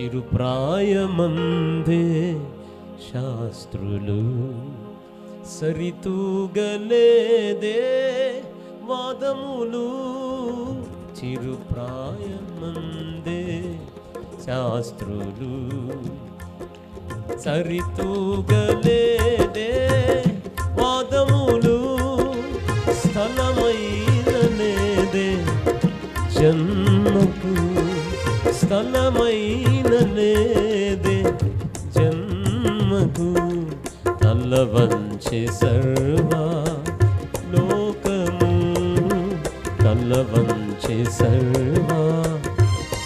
చిరుప్రాయమందే శాస్త్రులు. సరితూగలేదే వాదములు. చిరుప్రాయమందే శాస్త్రులు. సరితూగలేదే వాదములు. స్థలమైన లేదే జన్మకు స్థలమై కలవంచి సర్వ లోకము కలవంచి సర్వ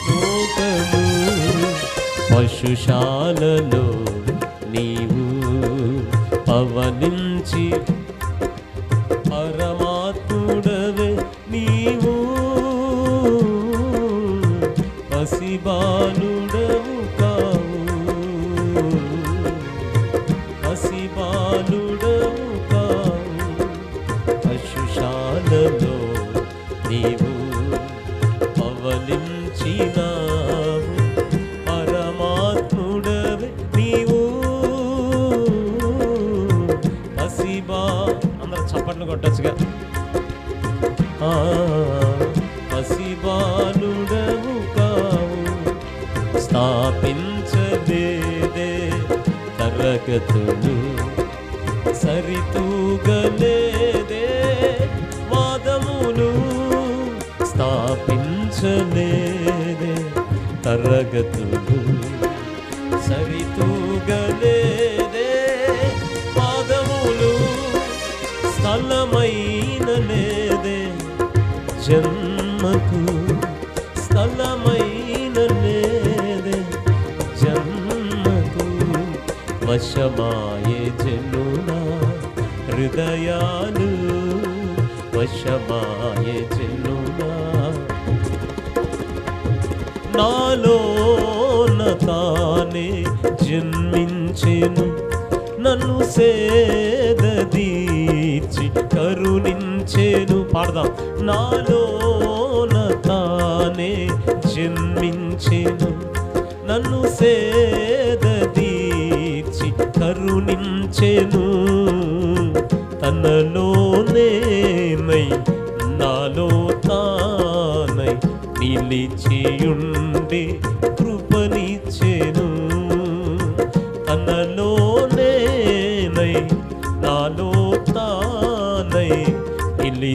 లోకము. పశుశాలలో నీవు పవనించి కొట్టచ్చుగా. పసిబాలుడవు కావు. స్థాపించలేదే తరగతులు. సరితూగలేదే వాదములు. స్థాపించలేదే తరగతులు. జన్మకు స్థలమైన లేదే జన్మకు వశమాయే జనునా హృదయాలు వశమాయే జనునా నాలోన తానే జన్మించెను నన్ను సేదీ తీర్చి కరుణించేను. పాడదాం. నాలోన తానే జన్మించేను. నన్ను సేదదీర్చి కరుణించెను. తనలోనే నై నాలో తానై నిలిచియుండే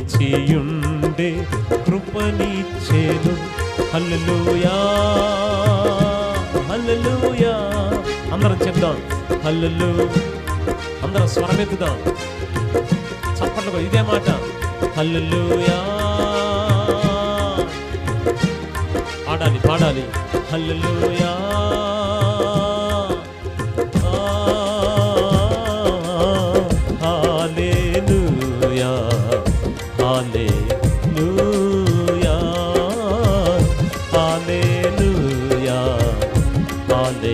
నిలిచియుండే కృపనిచ్చేను. హల్లెలూయా హల్లెలూయా. అందరం చెప్దాం హల్లెలూ. అందరం స్వరమెత్తుదాం. చప్పట్లు ఇదే మాట హల్లెలూయా. పాడాలి పాడాలి. హల్లెలూయా.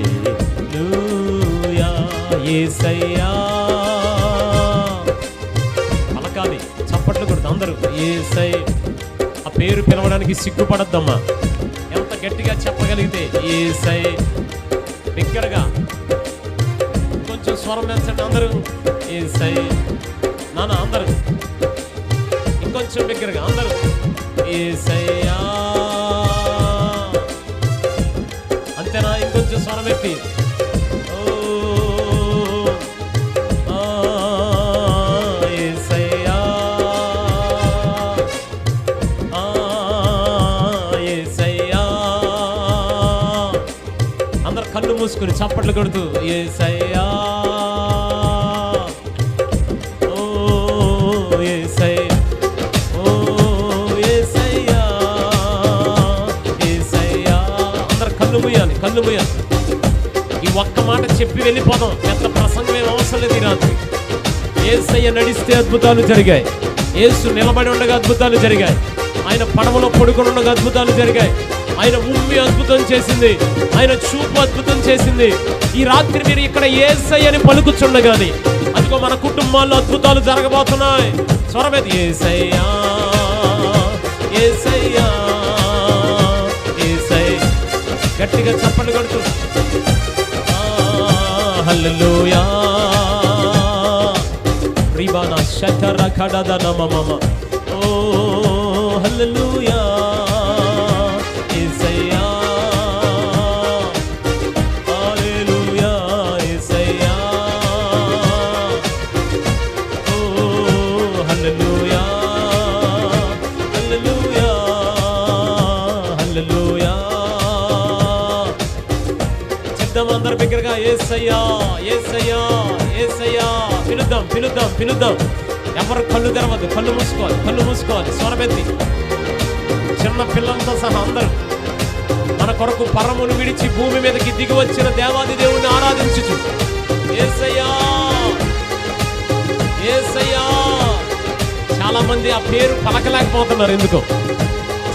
హల్లెలూయా యేసయ్యా పలకాలి చప్పట్లు కొడుతూ అందరూ. ఏసై ఆ పేరు పిలవడానికి సిగ్గుపడద్దమ్మా. ఎంత గట్టిగా చెప్పగలిగితే ఏసై. దగ్గరగా కొంచెం స్వరం పెంచండి అందరూ. ఏసై. నాన్న అందరూ. ఇంకొంచెం దగ్గరగా అందరూ. ఏసయ్యా. పెట్టి ఓ ఆ, యేసయ్యా. ఆ, యేసయ్యా. అందరు కళ్ళు మూసుకుని చప్పట్లు కొడుతూ ఏసయ్యా ఓ ఏసై ఓ ఏ ఏసయ్యా అందరు కళ్ళు మూయాలి కళ్ళు మూయాలి మాట చెప్పి వెళ్ళిపోదాం. పెద్ద ప్రసంగం ఏం అవసరం లేదు ఈ రాత్రి. ఏసయ్య నడిస్తే అద్భుతాలు జరిగాయి. ఏసు నిలబడి ఉండగా అద్భుతాలు జరిగాయి. ఆయన పడవలో పడుకొని ఉండగా అద్భుతాలు జరిగాయి. ఆయన ఉమ్మి అద్భుతం చేసింది. ఆయన చూపు అద్భుతం చేసింది. ఈ రాత్రి మీరు ఇక్కడ ఏసై అని పలుకుచుండగాని అదిగో మన కుటుంబాల్లో అద్భుతాలు జరగబోతున్నాయి. స్వరమేది ఏసయ్యా ఏసయ్యా ఏసై గట్టిగా చప్పట్లు కొడుతూ Hallelujah. Ribana shatara kadada mama. Oh, hallelujah. ఏసయ్యా ఏసయ్యా ఏసయ్యా. పిలుద్దాం పిలుద్దాం పిలుద్దాం. ఎవరు కళ్ళు తెరవద్దు కళ్ళు మూసుకోవాలి కళ్ళు మూసుకోవాలి స్వరమెత్తి చిన్న పిల్లలతో సహా అందరూ. మన కొరకు పరమును విడిచి భూమి మీదకి దిగి వచ్చిన దేవాది దేవుణ్ణి ఆరాధించుచు. ఏసయ్యా ఏసయ్యా. చాలా మంది ఆ పేరు పలకలేకపోతున్నారు ఎందుకో.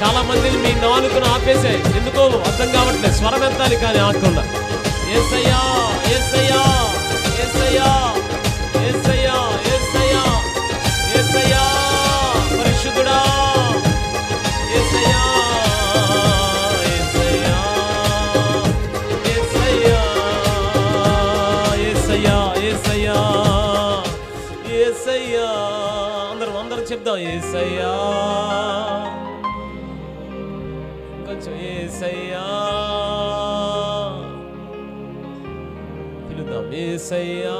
చాలా మంది మీ నాలుగును ఆపేసే ఎందుకో అర్థం కావట్లేదు. స్వరం ఎత్తాలి కానీ ఆకుండా చెప్దాం ఏసయ్యా. కొంచెం ఏసయ్యా. పిలుద్దాం ఏసయ్యా.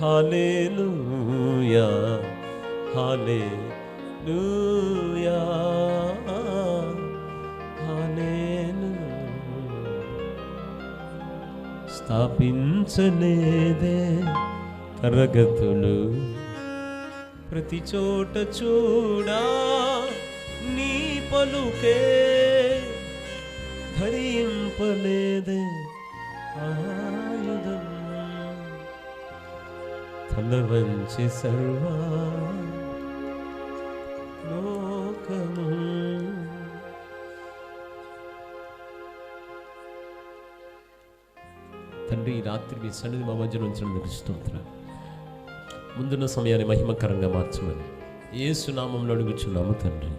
హల్లెలూయా హల్లెలూయా హల్లెలూయా. స్థాపించలేదే తరగతులు. ప్రతి చోట చూడా నీ పలుకే. చెప్పలేదే ఆయుధం తల వంచి సర్వా లోకము. తండ్రి ఈ రాత్రి మీ సన్నిధి మా మధ్యన ఉంచినందుకు స్తోత్రం. ముందున్న సమయాన్ని మహిమకరంగా మార్చమని ఏసునామంలో అడుగుచున్నాము తండ్రి.